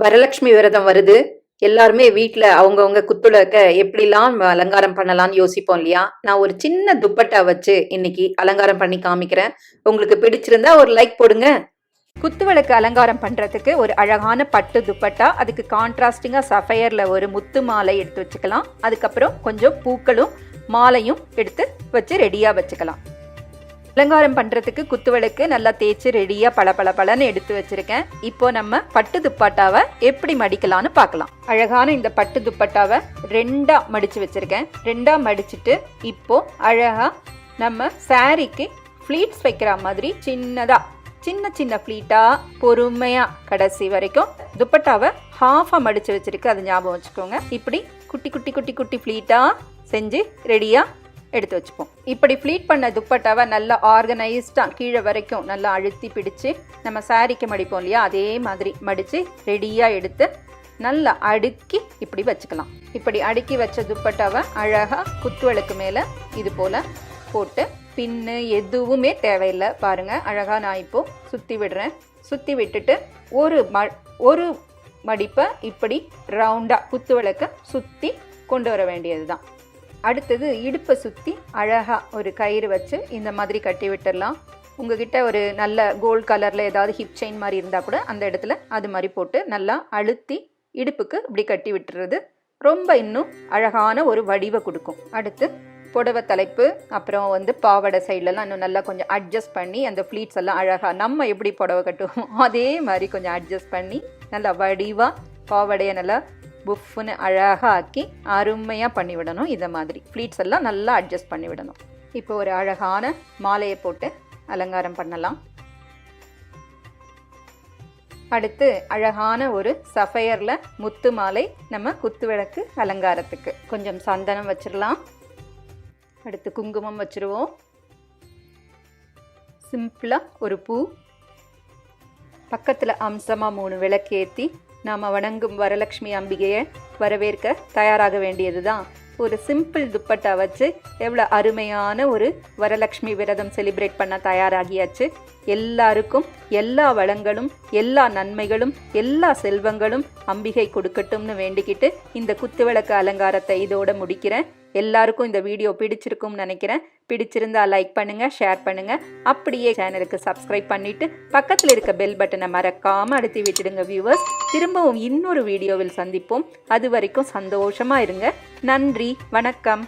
வரலட்சுமி விரதம் வருது. எல்லாருமே வீட்டில் அவங்கவுங்க குத்துலக்க எப்படிலாம் அலங்காரம் பண்ணலாம்னு யோசிப்போம் இல்லையா? நான் ஒரு சின்ன துப்பட்டா வச்சு இன்னைக்கு அலங்காரம் பண்ணி காமிக்கிறேன். உங்களுக்கு பிடிச்சிருந்தா ஒரு லைக் போடுங்க. குத்துவிளக்கு அலங்காரம் பண்ணுறதுக்கு ஒரு அழகான பட்டு துப்பட்டா அதுக்கு கான்ட்ராஸ்டிங்காக சஃபையரில் ஒரு முத்து மாலை எடுத்து வச்சுக்கலாம். அதுக்கப்புறம் கொஞ்சம் பூக்களும் மாலையும் எடுத்து வச்சு ரெடியாக வச்சுக்கலாம். அலங்காரம் பண்ணுறதுக்கு குத்துவிளக்கு நல்லா தேய்ச்சி ரெடியாக பல பல பலன்னு எடுத்து வச்சுருக்கேன். இப்போ நம்ம பட்டு துப்பாட்டாவை எப்படி மடிக்கலாம்னு பார்க்கலாம். அழகான இந்த பட்டு துப்பட்டாவை ரெண்டாக மடித்து வச்சுருக்கேன். ரெண்டாக மடிச்சிட்டு இப்போது அழகாக நம்ம சாரிக்கு ஃப்ளீட்ஸ் வைக்கிற மாதிரி சின்னதாக சின்ன சின்ன ஃப்ளீட்டாக பொறுமையாக கடைசி வரைக்கும் துப்பட்டாவை ஹாஃபாக மடித்து வச்சுருக்கு. அது ஞாபகம் வச்சுக்கோங்க. இப்படி குட்டி குட்டி குட்டி குட்டி ஃப்ளீட்டாக செஞ்சு ரெடியாக எடுத்து வச்சுப்போம். இப்படி ஃப்ளீட் பண்ண துப்பட்டாவை நல்லா ஆர்கனைஸ்டாக கீழே வரைக்கும் நல்லா அழுத்தி பிடிச்சு நம்ம சாரிக்கு மடிப்போம் இல்லையா? அதே மாதிரி மடித்து ரெடியாக எடுத்து நல்லா அடுக்கி இப்படி வச்சுக்கலாம். இப்படி அடுக்கி வச்ச துப்பட்டாவை அழகாக குத்துவளுக்கு மேலே இது போல் போட்டு பின்னு எதுவுமே தேவையில்லை. பாருங்கள் அழகாக நான் இப்போது சுற்றி விடுறேன். சுற்றி விட்டுட்டு ஒரு ம ஒரு மடிப்பை இப்படி ரவுண்டாக குத்துவிளக்க சுற்றி கொண்டு வர வேண்டியது தான் அடுத்தது இடுப்பை சுற்றி அழகாக ஒரு கயிறு வச்சு இந்த மாதிரி கட்டி விட்டுடலாம் உங்ககிட்ட ஒரு நல்ல கோல்ட் கலரில் ஏதாவது ஹிப் செயின் மாதிரி இருந்தால் கூட அந்த இடத்துல அது மாதிரி போட்டு நல்லா அழுத்தி இடுப்புக்கு இப்படி கட்டி விட்டுறது ரொம்ப இன்னும் அழகான ஒரு வடிவை கொடுக்கும். அடுத்து புடவை தலைப்பு அப்புறம் வந்து பாவாடை சைட்லலாம் இன்னும் நல்லா கொஞ்சம் அட்ஜஸ்ட் பண்ணி அந்த ஃப்ளீட்ஸ் எல்லாம் அழகாக நம்ம எப்படி புடவை கட்டுவோமோ அதே மாதிரி கொஞ்சம் அட்ஜஸ்ட் பண்ணி நல்லா வடிவாக பாவாடையை நல்லா புஃப்னு அழகாக ஆக்கி அருமையாக பண்ணிவிடணும். இதை மாதிரி. ஃப்ளீட்ஸ் எல்லாம் நல்லா அட்ஜஸ்ட் பண்ணி விடணும் இப்போ ஒரு அழகான மாலையை போட்டு அலங்காரம் பண்ணலாம். அடுத்து அழகான ஒரு சஃபையரில் முத்து மாலை நம்ம குத்து விளக்கு அலங்காரத்துக்கு. கொஞ்சம் சந்தனம் வச்சிடலாம் அடுத்து குங்குமம் வச்சுருவோம். சிம்பிளாக ஒரு பூ. பக்கத்தில் அம்சமாக மூணு விளக்கேற்றி நாம் வணங்கும் வரலட்சுமி அம்பிகையை வரவேற்க தயாராக வேண்டியது தான் ஒரு சிம்பிள் துப்பட்டா வச்சு எவ்வளோ அருமையான ஒரு வரலட்சுமி விரதம் செலிப்ரேட் பண்ண தயாராகியாச்சு. எல்லாருக்கும் எல்லா வளங்களும் எல்லா நன்மைகளும் எல்லா செல்வங்களும் அம்பிகை கொடுக்கட்டும்னு வேண்டிக்கிட்டு இந்த குத்துவிளக்கு அலங்காரத்தை இதோட முடிக்கிறேன். எல்லாருக்கும் இந்த வீடியோ பிடிச்சிருக்கும்னு நினைக்கிறேன். பிடிச்சிருந்தா லைக் பண்ணுங்க ஷேர் பண்ணுங்க. அப்படியே சேனலுக்கு சப்ஸ்கிரைப் பண்ணிட்டு பக்கத்தில் இருக்க பெல் பட்டனை மறக்காம அழுத்தி விட்டுடுங்க வியூவர்ஸ் திரும்பவும் இன்னொரு வீடியோவில் சந்திப்போம். அது வரைக்கும் சந்தோஷமா இருங்க. நன்றி வணக்கம்.